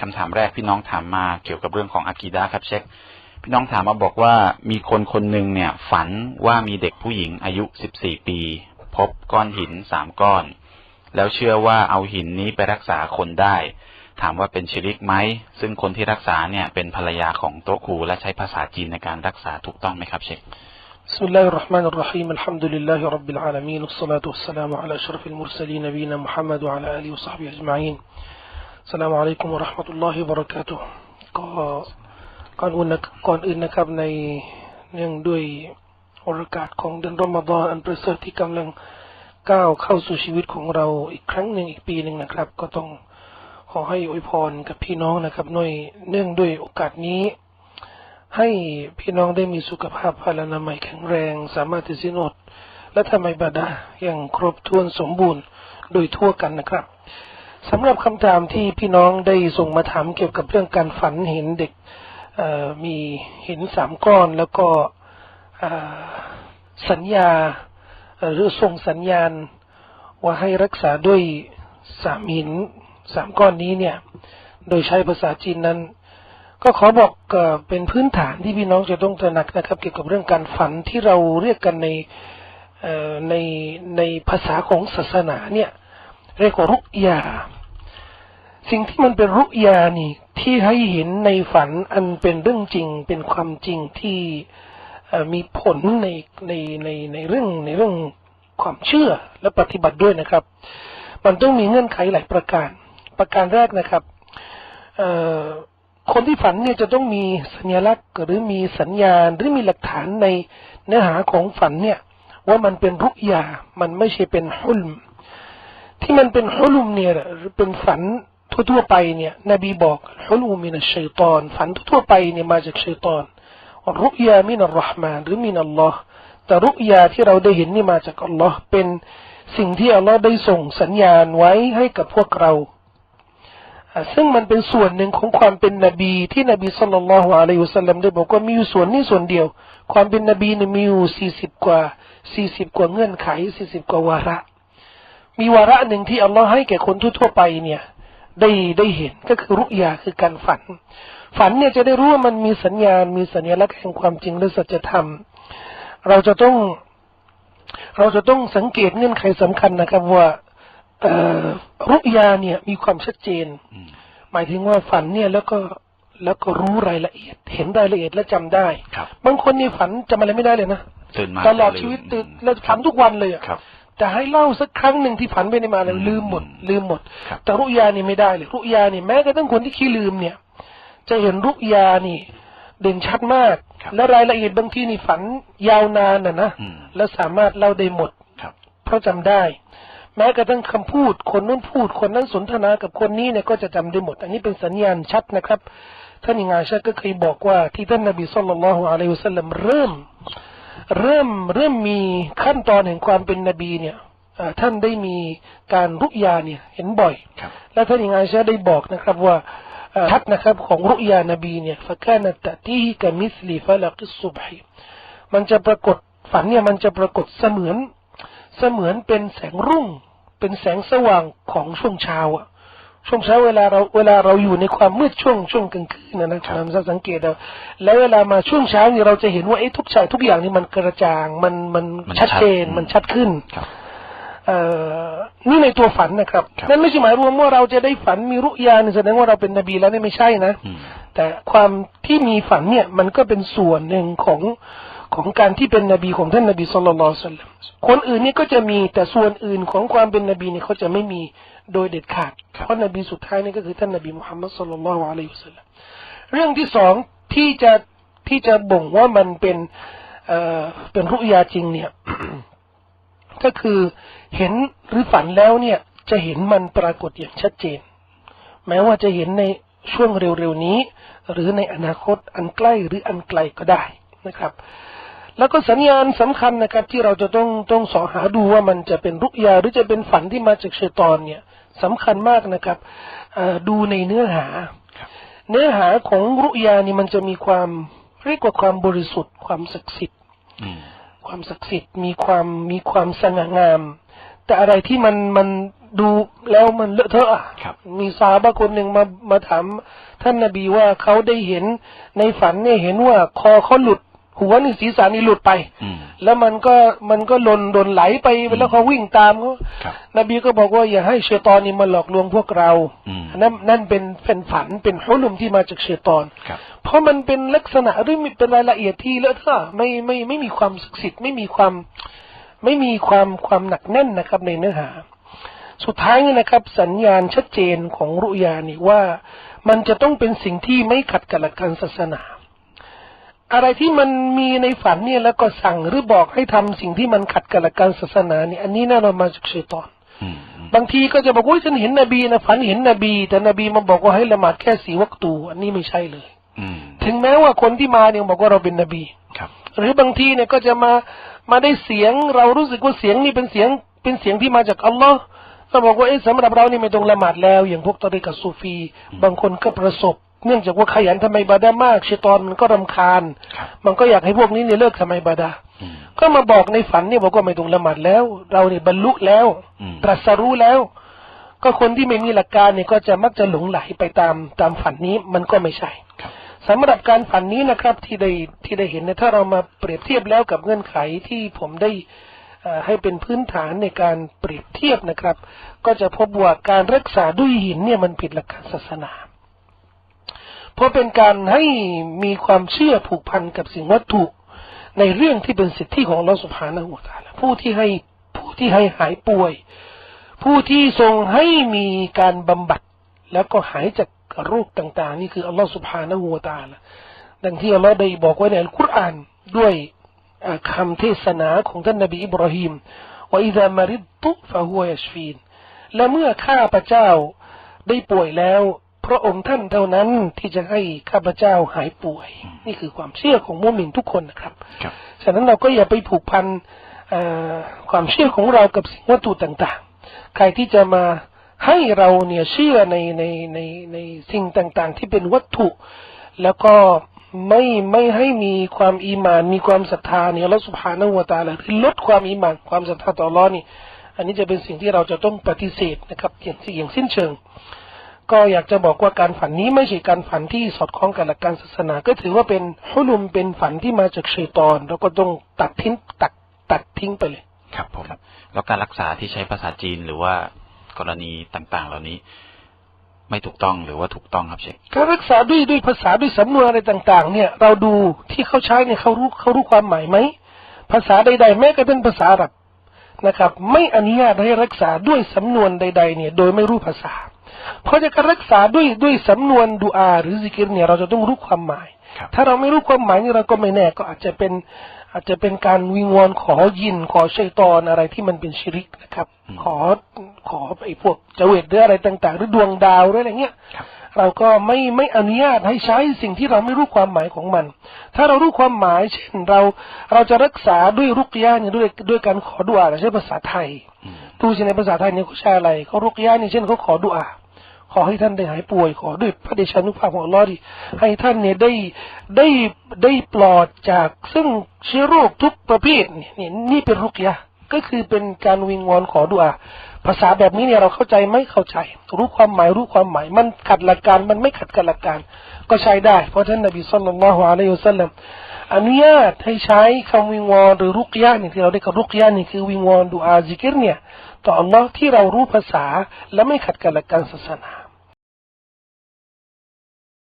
คำถามแรกพี่น้องถามมาเกี่ยวกับเรื่องของอากีดะครับเช็ค พี่น้องถามมาบอกว่ามีคนคนหนึ่งเนี่ย ฝันว่ามีเด็กผู้หญิงอายุ 14 ปี พบก้อนหินสามก้อน แล้วเชื่อว่าเอาหินนี้ไปรักษาคนได้ ถามว่าเป็นชิริกไหม ซึ่งคนที่รักษาเนี่ยเป็นภรรยาของโต๊ะครูและใช้ภาษาจีนในการรักษาถูกต้องไหมครับเชค بسم الله الرحمن الرحيم الحمد لله رب العالمين والصلاة والسلام على أشرف المرسلين نبينا محمد وعلى آله وصحبه أجمعين السلام عليكم ورحمة الله وبركاته ก็ก่อนอื่นนะก่อนอื่นนะครับในเนื่องด้วยโอกาสของเดือนรอมฎอนอันประเสริฐที่กำลังก้าวเข้าสู่ชีวิตของเราอีกครั้งหนึ่งอีกปีหนึ่งนะครับ ก็ต้องขอให้อวยพรกับพี่น้องนะครับด้วยเนื่องด้วยโอกาสนี้ ให้พี่น้องได้มีสุขภาพพลานามัยแข็งแรง สามารถที่สินอด และทำไมบาดาอย่างครบถ้วนสมบูรณ์โดยทั่วกันนะครับ สำหรับคำถามที่พี่น้องได้ส่งมาถามเกี่ยวกับเรื่องการฝันเห็นเด็กมีหินสามก้อนแล้วก็สัญญาหรือส่งสัญญาณ ว่าให้รักษาด้วยสามหินสามก้อนนี้เนี่ย โดยใช้ภาษาจีนนั้น ก็ขอบอกเป็นพื้นฐานที่พี่น้องจะต้องตระหนักนะครับ เกี่ยวกับเรื่องการฝันที่เราเรียกกันในในในภาษาของศาสนาเนี่ยเรียกว่ารุกยา สิ่งที่มันเป็นรุกยานี่ ที่ให้เห็นในฝันอันเป็นเรื่องจริง เป็นความจริงที่มีผลในในในในเรื่องในเรื่องความเชื่อและปฏิบัติด้วยนะครับ มันต้องมีเงื่อนไขหลายประการ ประการแรกนะครับคนที่ฝันเนี่ยจะต้องมีสัญลักษณ์หรือมีสัญญาณหรือมีหลักฐานในเนื้อหาของฝันเนี่ย ว่ามันเป็นรุกยา มันไม่ใช่เป็นฮุลมที่มันเป็นฮุลุมเนี่ยหรือเป็นฝัน ทั่วๆไปเนี่ยนบีบอกฮุลุมมินัชชัยตอน ฝันทั่วๆไปเนี่ยมาจากชัยตอนรุกยามินัลรห์มานหรือมินัลลอฮ์แต่รุกยาที่เราได้เห็นนี่มาจากอัลลอฮ์เป็นสิ่งที่อัลลอฮ์ได้ส่งสัญญาณไว้ให้กับพวกเรา ซึ่งมันเป็นส่วนหนึ่งของความเป็นนบีที่นบีสุลต่านละฮ์อะลัยฮิวสัลลัมได้บอกว่ามีอยู่ส่วนนี้ส่วนเดียว ความเป็นนบีนี่มีอยู่สี่สิบกว่าสี่สิบกว่าเงื่อนไขสี่สิบกว่าวาระ มีวาระหนึ่งที่อัลลอฮ์ให้แก่คนทั่วไปเนี่ย ได้ได้เห็นก็คือรุยาคือการฝัน ฝันเนี่ยจะได้รู้ว่ามันมีสัญญาณ มีสัญลักษณ์แห่งความจริงและสัจธรรม เราจะต้อง เราจะต้องสังเกตเงื่อนไขสำคัญนะครับ ว่าเอ่อรุยาเนี่ย มีความชัดเจนอืมหมายถึงว่าฝันเนี่ยแล้วก็แล้วก็รู้รายละเอียด เห็นรายละเอียดและจำได้ครับบางคนนี่ฝันจำอะไรไม่ได้เลยนะตื่นมาตลอดจะมชีวิตตื่นแล้วฝันทุกวันเลยอะ ครับแต่ให้เล่าสักครั้งหนึ่งที่ฝันไปในมาแล้วอืมลืมหมด ลืมหมดครับแต่รุยานี่ไม่ได้เลย รุยานี่แม้กระทั่งคนที่ขี้ลืมเนี่ย จะเห็นรุยานี่ เด่นชัดมากครับและรายละเอียดบางทีนี่ฝันยาวนานนะนะอืมและสามารถเล่าได้หมดครับเพราะจำได้ แม้กระทั่งคำพูด คนนู้นพูดคนนั้นสนทนากับคนนี้เนี่ยก็จะจำได้หมด อันนี้เป็นสัญญาณชัดนะครับท่านอิงอาชาก็เคยบอกว่าที่ท่านนบีสุลต่านละฮ์อะลัยฮิวะสัลลัมเริ่ม เริ่มเริ่มมีขั้นตอนแห่งความเป็นนบีเนี่ยอ่าท่านได้มีการรุยาเนี่ยเห็นบ่อยครับและท่านอิงอาชาได้บอกนะครับว่าอ่าชัดนะครับของรุยานบีเนี่ยฟะกานะตะตีกะมิสลีฟะลักิสซุบฮิมันจะปรากฏฝันเนี่ยมันจะปรากฏเสมือนเสมือนเป็นแสงรุ่ง เป็นแสงสว่างของช่วงเช้าอะ ช่วงเช้าเวลาเราเวลาเราอยู่ในความมืดช่วงช่วงกลางคืนนะนะครับเราสังเกตเอาแล้วเวลามาช่วงเช้านี่เราจะเห็นว่าไอ้ทุกฉากทุกอย่างนี่มันกระจ่างมันมันมันชัดเจนชัดมันชัดขึ้นครับเอ่อนี่ในตัวฝันนะครับครับ นั่นไม่ใช่หมายรวมว่าเราจะได้ฝันมีรุยานี่แสดงว่าเราเป็นนบีแล้วนี่ไม่ใช่นะอืมแต่ความที่มีฝันเนี่ยมันก็เป็นส่วนหนึ่งของ ของการที่เป็นนบีของท่านนบีสุลต่านละสัลลัมคนอื่นนี่ก็จะมีแต่ส่วนอื่นของความเป็นนบีเนี่ยเขาจะไม่มีโดยเด็ดขาดครับเพราะนบีสุดท้ายนี่ก็คือท่านนบีมุฮัมมัดสุลลัลลอฮุอะลัยฮิวะสัลลัมเรื่องที่สองที่จะที่จะบ่งว่ามันเป็นเอ่อเป็นรุยาจริงเนี่ยก็คือเห็นหรือฝันแล้วเนี่ยจะเห็นมันปรากฏอย่างชัดเจน แม้ว่าจะเห็นในช่วงเร็วๆนี้ หรือในอนาคตอันใกล้หรืออันไกลก็ได้ นะครับ แล้วก็สัญญาณสำคัญนะครับ ที่เราจะต้องต้องสอหาดูว่ามันจะเป็นรุกยาหรือจะเป็นฝันที่มาจากชัยตอนเนี่ยสำคัญมากนะครับเอ่อดูในเนื้อหา เนื้อหาของรุยานี่มันจะมีความเรียกว่าความบริสุทธิ์ ความศักดิ์สิทธิ์อืมความศักดิ์สิทธิ์มีความมีความสง่างาม แต่อะไรที่มันมันดูแล้วมันเลอะเทอะอะครับมีซาบะคนหนึ่งมามาถามท่านนบีว่าเขาได้เห็นในฝันเนี่ยเห็นว่าคอเขาหลุด หัวนี่ศีรษะนี่หลุดไปอืมแล้วมันก็มันก็หล่นหล่นไหลไปแล้วเขาวิ่งตามเขาครับนบีก็บอกว่าอย่าให้เชยตอนนี่มาหลอกลวงพวกเราอืมนั่นนั่นเป็นเป็นฝันเป็นฮุลุมที่มาจากเชยตอนครับเพราะมันเป็นลักษณะหรือมีเป็นรายละเอียดที่เลอะเทอะไม่ไม่ไม่มีความศักดิ์สิทธิ์ไม่มีความไม่มีความความหนักแน่นนะครับในเนื้อหา สุดท้ายนี่นะครับ สัญญาณชัดเจนของรุยานี่ว่ามันจะต้องเป็นสิ่งที่ไม่ขัดกับหลักการศาสนา อะไรที่มันมีในฝันเนี่ยแล้วก็สั่งหรือบอกให้ทำสิ่งที่มันขัดกับหลักการศาสนาเนี่ยอันนี้แน่นอนมาจากชัยตอนอืมอืมบางทีก็จะบอกว่าฉันเห็นนบีนะฝันเห็นนบี แต่นบีมาบอกว่าให้ละหมาดแค่สีวักตูอันนี้ไม่ใช่เลยอืมถึงแม้ว่าคนที่มาเนี่ยบอกว่าเราเป็นนบีครับ หรือบางทีเนี่ยก็จะมามาได้เสียงเรารู้สึกว่าเสียงนี่เป็นเสียงเป็นเสียงที่มาจากอัลลอฮ์ก็บอกว่าเอ๊ะสำหรับเรานี่ไม่ต้องละหมาดแล้ว อย่างพวกตอริกัสซูฟี บางคนก็ประสบ เนื่องจากว่าขยันทำไมบาดามากชัยตอนมันก็รำคาญครับมันก็อยากให้พวกนี้เนี่ยเลิกทำไมบาดาอืมก็มาบอกในฝันเนี่ยบอกว่าไม่ต้องละหมาดแล้ว เราเนี่ยบรรลุแล้วอืมตรัสรู้แล้ว ก็คนที่ไม่มีหลักการเนี่ยก็จะมักจะหลงไหลไปตามตามฝันนี้มันก็ไม่ใช่ครับสำหรับการฝันนี้นะครับที่ได้ที่ได้เห็นเนี่ยถ้าเรามาเปรียบเทียบแล้วกับเงื่อนไขที่ผมได้เอ่อให้เป็นพื้นฐานในการเปรียบเทียบนะครับ ก็จะพบว่าการรักษาด้วยหินเนี่ยมันผิดหลักการศาสนา เพราะเป็นการให้มีความเชื่อผูกพันกับสิ่งวัตถุในเรื่องที่เป็นสิทธิของเราสุภาณหัวตาลผู้ที่ให้ผู้ที่ให้หายป่วย ผู้ที่ทรงให้มีการบำบัด แล้วก็หายจากโรคต่าง ๆ นี่คืออัลลอฮฺสุบฮานะฮูวตาลดังที่อัลลอฮฺได้บอกไว้ในอัลกุรอานด้วยคำเทศนาของท่านนบีอิบราฮิมว่าอิซามาริดตุฟะฮุยัชฟีนและเมื่อข้าพระเจ้าได้ป่วยแล้ว พระองค์ท่านเท่านั้นที่จะให้ข้าพเจ้าหายป่วย นี่คือความเชื่อของมุสลิมทุกคนนะครับครับฉะนั้นเราก็อย่าไปผูกพันเอ่อความเชื่อของเรากับสิ่งวัตถุต่างๆ ใครที่จะมาให้เราเนี่ยเชื่อในในในในสิ่งต่างๆ ที่เป็นวัตถุ แล้วก็ไม่ไม่ให้มีความอีหมาน มีความศรัทธาเนี่ยเราสุภาณหัวตาละคือลดความอีหมาน ความศรัทธาต่ออัลเลอนี่ อันนี้จะเป็นสิ่งที่เราจะต้องปฏิเสธนะครับอย่างอย่างสิ้นเชิง ก็อยากจะบอกว่าการฝันนี้ไม่ใช่การฝันที่สอดคล้องกับหลักการศาสนา ก็ถือว่าเป็นฮุลุมเป็นฝันที่มาจากชัยตอน แล้วก็ต้องตัดทิ้งตัดตัดทิ้งไปเลย ครับผมแล้วการรักษาที่ใช้ภาษาจีนหรือว่ากรณีต่างๆ เหล่านี้ ไม่ถูกต้องหรือว่าถูกต้องครับเชคการรักษาด้วยด้วยภาษาด้วยสำนวนอะไรต่าง ๆ เนี่ย เราดูที่เขาใช้เนี่ยเขารู้เขารู้ความหมายไหมภาษาใด ๆ แม้กระทั่งภาษาอาหรับนะครับ ไม่อนุญาตให้รักษาด้วยสำนวนใด ๆ เนี่ย โดยไม่รู้ภาษา เพราะจะการรักษาด้วยด้วยสำนวนดูอาหรือซิกิรเนี่ยเราจะต้องรู้ความหมายครับถ้าเราไม่รู้ความหมายนี่เราก็ไม่แน่ก็อาจจะเป็นอาจจะเป็นการวิงวอนขอยินขอชัยตอนอะไรที่มันเป็นชิริกนะครับอืมขอขอไอ้พวกเจเวตหรืออะไรต่างๆ หรือดวงดาวหรืออะไรเงี้ยครับเราก็ไม่ไม่อนุญาตให้ใช้สิ่งที่เราไม่รู้ความหมายของมัน ถ้าเรารู้ความหมาย เช่นเราเราจะรักษาด้วยรุกยาเนี่ยด้วยด้วยการขอดุอาเราใช้ภาษาไทยอืมดูสิในภาษาไทยเนี่ยเขาใช้อะไรเขารุกยาเนี่ยเช่นเขาขอดุอา ขอให้ท่านได้หายป่วยขอด้วยพระเดชานุภาพของอัลลอฮ์ดิให้ท่านเนี่ยได้ได้ได้ปลอดจากซึ่งเชื้อโรคทุกประเภทเนี่ยนี่เป็นรุกยาก็คือเป็นการวิงวอนขอดุอาภาษาแบบนี้เนี่ยเราเข้าใจไหม่เข้าใจ รู้ความหมายรู้ความหมาย มันขัดหลักการมันไม่ขัดกับหลักการ ก็ใช้ได้ เพราะท่านนบีสุลต่านละฮ์อะลัยฮิวะสัลลัมอนุญาตให้ใช้คำวิงวอนหรือรุกยะเนี่ยที่เราได้กับรุกยะนี่คือวิงวอนดูอาซิกิรเนี่ยต่ออัลลอฮ์ที่เรารู้ภาษาและไม่ขัดกับหลักการศาสนา